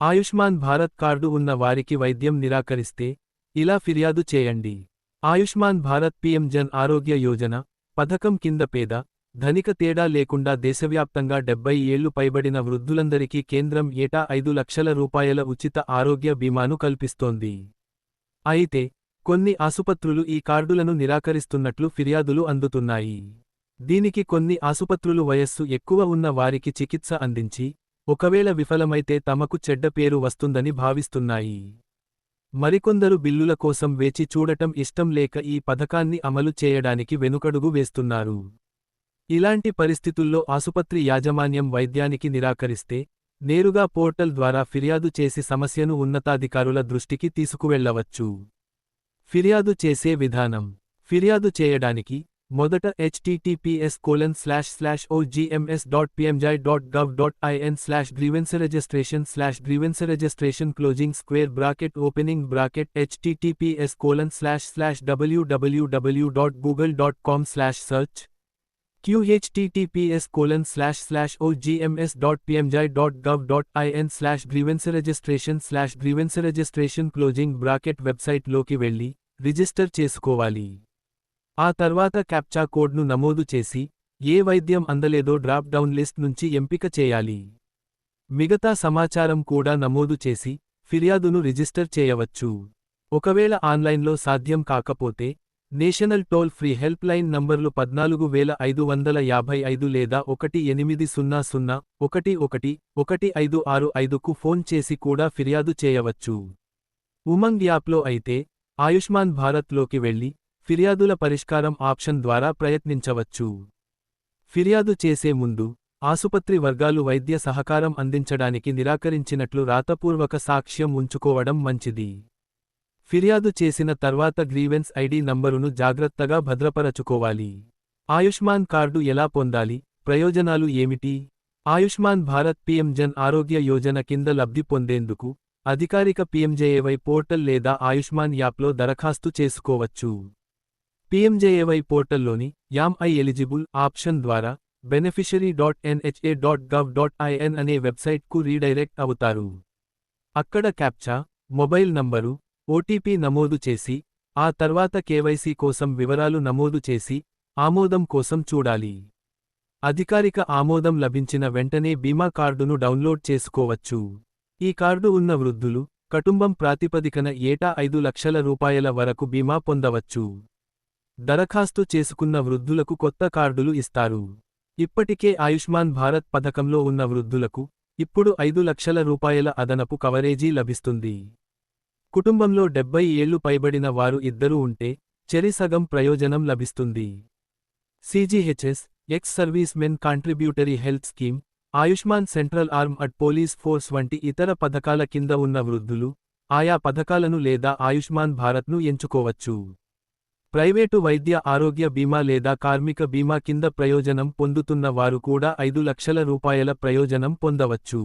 Ayushman Bharat card ఉన్న వారికి వైద్యం నిరాకరిస్తే ఇలా ఫిర్యాదు చేయండి. ఆయుష్మాన్ భారత్ పీఎం జన్ ఆరోగ్య యోజన పథకం కింద పేద ధనిక తేడా లేకుండా దేశవ్యాప్తంగా డెబ్బై ఏళ్ళు పైబడిన వృద్ధులందరికీ కేంద్రం ఏటా ఐదు లక్షల రూపాయల ఉచిత ఆరోగ్య బీమాను కల్పిస్తోంది. అయితే కొన్ని ఆసుపత్రులు ఈ కార్డులను నిరాకరిస్తున్నట్లు ఫిర్యాదులు అందుతున్నాయి. దీనికి కొన్ని ఆసుపత్రులు వయస్సు ఎక్కువ ఉన్న వారికి చికిత్స అందించి ఒకవేళ విఫలమైతే తమకు చెడ్డ పేరు వస్తుందని భావిస్తున్నాయి. మరికొందరు బిల్లుల కోసం వేచి చూడటం ఇష్టం లేక ఈ పథకాన్ని అమలు చేయడానికి వెనుకడుగు వేస్తున్నారు. ఇలాంటి పరిస్థితుల్లో ఆసుపత్రి యాజమాన్యం వైద్యానికి నిరాకరిస్తే నేరుగా పోర్టల్ ద్వారా ఫిర్యాదు చేసి సమస్యను ఉన్నతాధికారుల దృష్టికి తీసుకువెళ్ళవచ్చు. ఫిర్యాదు చేసే విధానం. ఫిర్యాదు చేయడానికి మొదట https colon slash slash OGMS dot PMJAY dot gov dot IN slash grievance registration slash grievance registration closing square bracket opening bracket https colon slash slash WWW dot Google dot com slash search qhttps colon slash slash OGMS dot PMJAY dot gov dot IN slash grievance registration slash grievance registration closing bracket వెబ్సైట్లోకి వెళ్ళి register చేసుకోవాలి ఆ తర్వాత captcha కోడ్ను నమోదు చేసి ఏ వైద్యం అందలేదో drop down list నుంచి ఎంపిక చేయాలి. మిగతా సమాచారం కూడా నమోదు చేసి ఫిర్యాదును రిజిస్టర్ చేయవచ్చు. ఒకవేళ ఆన్లైన్లో సాధ్యం కాకపోతే national toll free help line నంబర్లు పద్నాలుగు వేల ఐదు వందల యాభై ఐదు లేదా ఒకటి ఎనిమిది సున్నా సున్నా ఒకటి ఒకటి ఒకటి ఐదు ఆరు ఐదుకు ఫోన్ చేసి కూడా ఫిర్యాదు చేయవచ్చు. ఉమంగ్ యాప్లో అయితే ఆయుష్మాన్ భారత్లోకి వెళ్ళి ఫిర్యాదుల పరిష్కారం ఆప్షన్ ద్వారా ప్రయత్నించవచ్చు. ఫిర్యాదు చేసే ముందు ఆసుపత్రి వర్గాలు వైద్య సహకారం అందించడానికి నిరాకరించినట్లు రాతపూర్వక సాక్ష్యం ఉంచుకోవడం మంచిది. ఫిర్యాదు చేసిన తర్వాత గ్రీవెన్స్ ఐడి నంబరును జాగ్రత్తగా భద్రపరచుకోవాలి. ఆయుష్మాన్ కార్డు ఎలా పొందాలి? ప్రయోజనాలు ఏమిటి? ఆయుష్మాన్ భారత్ పీఎం జన్ ఆరోగ్య యోజన కింద లబ్ధి పొందేందుకు అధికారిక పీఎంజేఏవై పోర్టల్ లేదా ఆయుష్మాన్ యాప్లో దరఖాస్తు చేసుకోవచ్చు. పీఎంజేఏవై పోర్టల్లోని యామ్ ఐ ఎలిజిబుల్ ఆప్షన్ ద్వారా beneficiary dot NHA dot gov dot IN అనే వెబ్సైట్కు రీడైరెక్ట్ అవుతారు. అక్కడ క్యాప్చా మొబైల్ నంబరు ఓటీపీ నమోదు చేసి ఆ తర్వాత కేవైసీ కోసం వివరాలు నమోదు చేసి ఆమోదం కోసం చూడాలి. అధికారిక ఆమోదం లభించిన వెంటనే బీమా కార్డును డౌన్లోడ్ చేసుకోవచ్చు. ఈ కార్డు ఉన్న వృద్ధులు కుటుంబం ప్రాతిపదికన ఏటా ఐదు లక్షల రూపాయల వరకు బీమా పొందవచ్చు. దరఖాస్తు చేసుకున్న వృద్ధులకు కొత్త కార్డులు ఇస్తారు. ఇప్పటికే ఆయుష్మాన్ భారత్ పథకంలో ఉన్న వృద్ధులకు ఇప్పుడు ఐదు లక్షల రూపాయల అదనపు కవరేజీ లభిస్తుంది. కుటుంబంలో డెబ్బై ఏళ్ళు పైబడిన వారు ఇద్దరూ ఉంటే చెరిసగం ప్రయోజనం లభిస్తుంది. CGHS ex service men contributory health scheme Ayushman central armed police force వంటి ఇతర పథకాల కింద ఉన్న వృద్ధులు ఆయా పథకాలను లేదా ఆయుష్మాన్ భారత్ను ఎంచుకోవచ్చు. ప్రైవేటు వైద్య ఆరోగ్య బీమా లేదా కార్మిక బీమా కింద ప్రయోజనం పొందుతున్న వారు కూడా ఐదు లక్షల రూపాయల ప్రయోజనం పొందవచ్చు.